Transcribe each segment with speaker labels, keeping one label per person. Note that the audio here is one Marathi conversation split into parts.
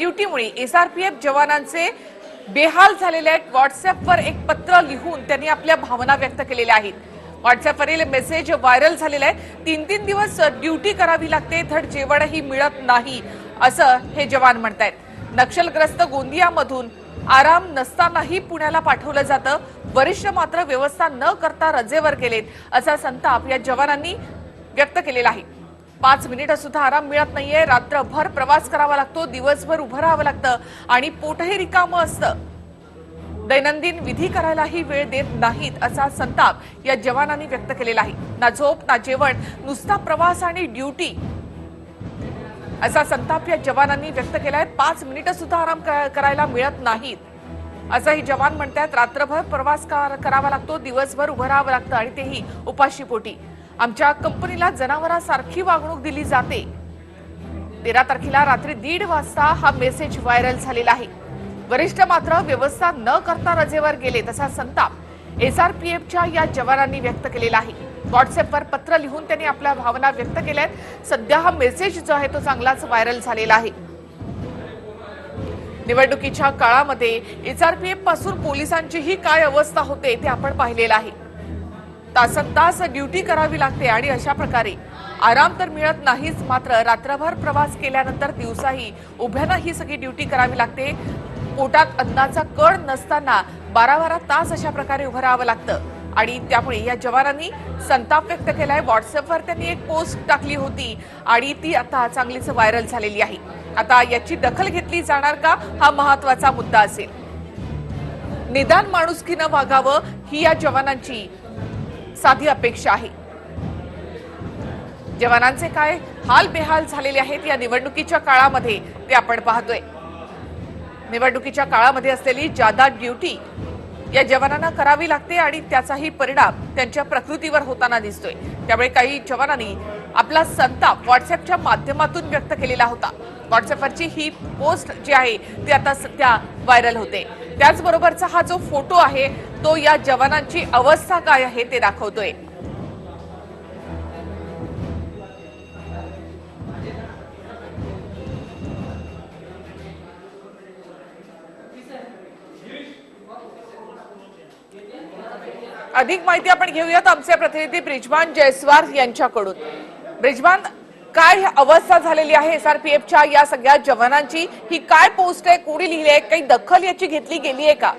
Speaker 1: ड्युटीमुळे एसआरपीएफ जवानांचे बेहाल झालेले आहेत. व्हॉट्सअपवर एक पत्र लिहून त्यांनी आपल्या भावना व्यक्त केलेल्या आहेत. व्हॉट्सअपवरील मेसेज व्हायरल झालेला आहे. तीन तीन दिवस ड्युटी करावी लागते. धड जेवणही मिळत नाही असं हे जवान म्हणतायत. नक्षलग्रस्त गोंदियामधून आराम नसतानाही पुण्याला पाठवलं जातं. वरिष्ठ मात्र व्यवस्था न करता रजेवर गेलेत असा संताप या जवानांनी व्यक्त केलेला आहे. पाच मिनिटं सुद्धा आराम मिळत नाहीये. रात्रभर प्रवास करावा लागतो दिवसभर उभं राहावं लागतं आणि पोटही रिकामं असतं. दैनंदिन विधी करायलाही वेळ देत नाहीत असा संताप या जवानांनी व्यक्त केलेला आहे. ना झोप ना जेवण नुसता प्रवास आणि ड्युटी असा संताप या जवानांनी व्यक्त केलाय. पाच मिनिटं सुद्धा आराम क- करायला मिळत नाहीत. असंही जवान म्हणतात रात्रभर प्रवास करावा लागतो दिवसभर उभं राहावं लागतं आणि तेही उपाशीपोटी. आमच्या कंपनीला जनावरांसारखी वागणूक दिली जाते. तेरा तारखेला रात्री दीड वाजता हा मेसेज व्हायरल झालेला आहे. वरिष्ठ मात्र व्यवस्था न करता रजेवर गेले तसा संताप एसआरपीएफच्या या जवानांनी व्यक्त केलेला आहे. व्हॉट्सअपवर पत्र लिहून त्यांनी आपल्या भावना व्यक्त केल्या आहेत सध्या हा मेसेज जो आहे तो चांगलाच व्हायरल झालेला आहे. निवडणुकीच्या काळामध्ये एसआरपीएफपासून पोलिसांचीही काय अवस्था होते ते आपण पाहिलेलं आहे. तासन तास ड्युटी करावी लागते आणि अशा प्रकारे आराम तर मिळत नाहीच मात्र रात्रभर प्रवास केल्यानंतर दिवसाही उभ्यानं ही सगळी ड्युटी करावी लागते. पोटात अन्नाचा कण नसताना बारा बारा तास अशा प्रकारे उभं राहावं लागतं. आणि त्यामुळे या जवानांनी संताप व्यक्त केलाय. व्हॉट्सअपवर त्यांनी एक पोस्ट टाकली होती आणि ती आता चांगलीच व्हायरल झालेली आहे. आता याची दखल घेतली जाणार का? हा महत्त्वाचा मुद्दा असेल. निदान माणुसकीनं वागावं ही या जवानांची साधी अपेक्षा आहे. जवानांचे काय हाल बेहाल झालेले आहेत या निवडणुकीच्या काळामध्ये ते आपण पाहतोय. निवडणुकीच्या काळामध्ये असलेली जादा ड्युटी या जवानांना करावी लागते आणि त्याचाही परिणाम त्यांच्या प्रकृतीवर होताना दिसतोय. त्यामुळे काही जवानांनी आपला संताप व्हॉट्सअपच्या माध्यमातून व्यक्त केलेला होता. व्हॉट्सअपवरची ही पोस्ट जी आहे ती आता सध्या व्हायरल होते. त्याचबरोबरचा हा जो फोटो आहे तो या जवानांची अवस्था काय आहे ते दाखवतोय. अधिक माहिती आपण घेऊयात आमचे प्रतिनिधी ब्रिजमान जयस्वार यांच्याकडून. ब्रिजमान काय अवस्था झालेली आहे एसआरपीएफच्या या सगळ्या जवानांची? ही काय पोस्ट आहे? कोणी लिहिली आहे काही दखल याची घेतली गेली आहे का?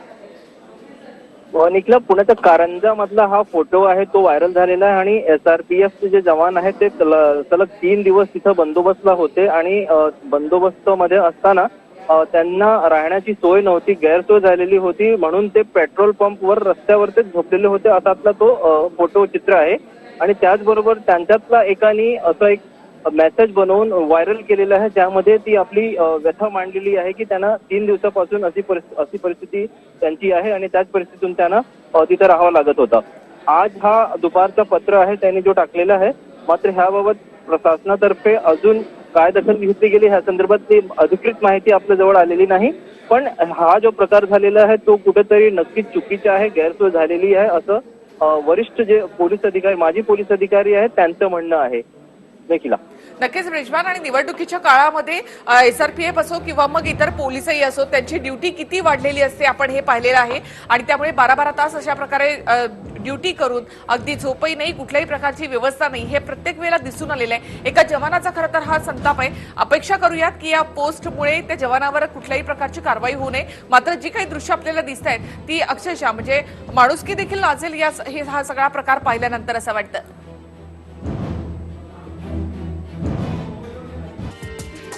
Speaker 2: निखिल पुण्याच्या कारंजा मधला हा फोटो आहे तो व्हायरल झालेला आहे आणि एसआरपीएफचे जे जवान आहेत ते सलग तीन दिवस तिथं बंदोबस्तला होते आणि बंदोबस्त मध्ये असताना त्यांना राहण्याची सोय नव्हती गैरसोय झालेली होती म्हणून ते पेट्रोल पंपवर रस्त्यावरतीच झोपलेले होते. असातला तो फोटो चित्र आहे. आणि त्याचबरोबर त्यांच्यातला एकानी असं एक मेसेज बनवून व्हायरल केलेलं आहे. ज्यामध्ये ती आपली व्यथा मांडलेली आहे की त्यांना तीन दिवसापासून अशी अशी परिस्थिती त्यांची आहे आणि त्याच परिस्थितीतून त्यांना तिथं राहावं लागत होता. आज हा दुपारचा पत्र आहे त्यांनी जो टाकलेला आहे मात्र ह्याबाबत प्रशासनातर्फे अजून काय दखल घेतली गेली ह्या संदर्भात ती अधिकृत माहिती आपल्या जवळ आलेली नाही. पण हा जो प्रकार झालेला आहे तो कुठेतरी नक्कीच चुकीचा आहे गैरसोय झालेली आहे असं वरिष्ठ जे पोलीस अधिकारी माजी पोलीस अधिकारी आहेत त्यांचं म्हणणं आहे. देखील.
Speaker 1: नक्कीच ब्रिजमान आणि निवडणुकीच्या काळामध्ये एसआरपीएफ असो किंवा मग इतर पोलिसही असो त्यांची ड्युटी किती वाढलेली असते आपण हे पाहिलेलं आहे. आणि त्यामुळे बारा बारा तास अशा प्रकारे ड्युटी करून अगदी झोपही नाही कुठल्याही प्रकारची व्यवस्था नाही हे प्रत्येक वेळेला दिसून आलेलं आहे. एका जवानाचा खरं तर हा संताप आहे. अपेक्षा करूयात की या पोस्टमुळे त्या जवानावर कुठल्याही प्रकारची कारवाई होऊ नये. मात्र जी काही दृश्य आपल्याला दिसत आहेत ती अक्षरशः म्हणजे माणुसकी देखील नाजेल या हा सगळा प्रकार पाहिल्यानंतर असं वाटतं.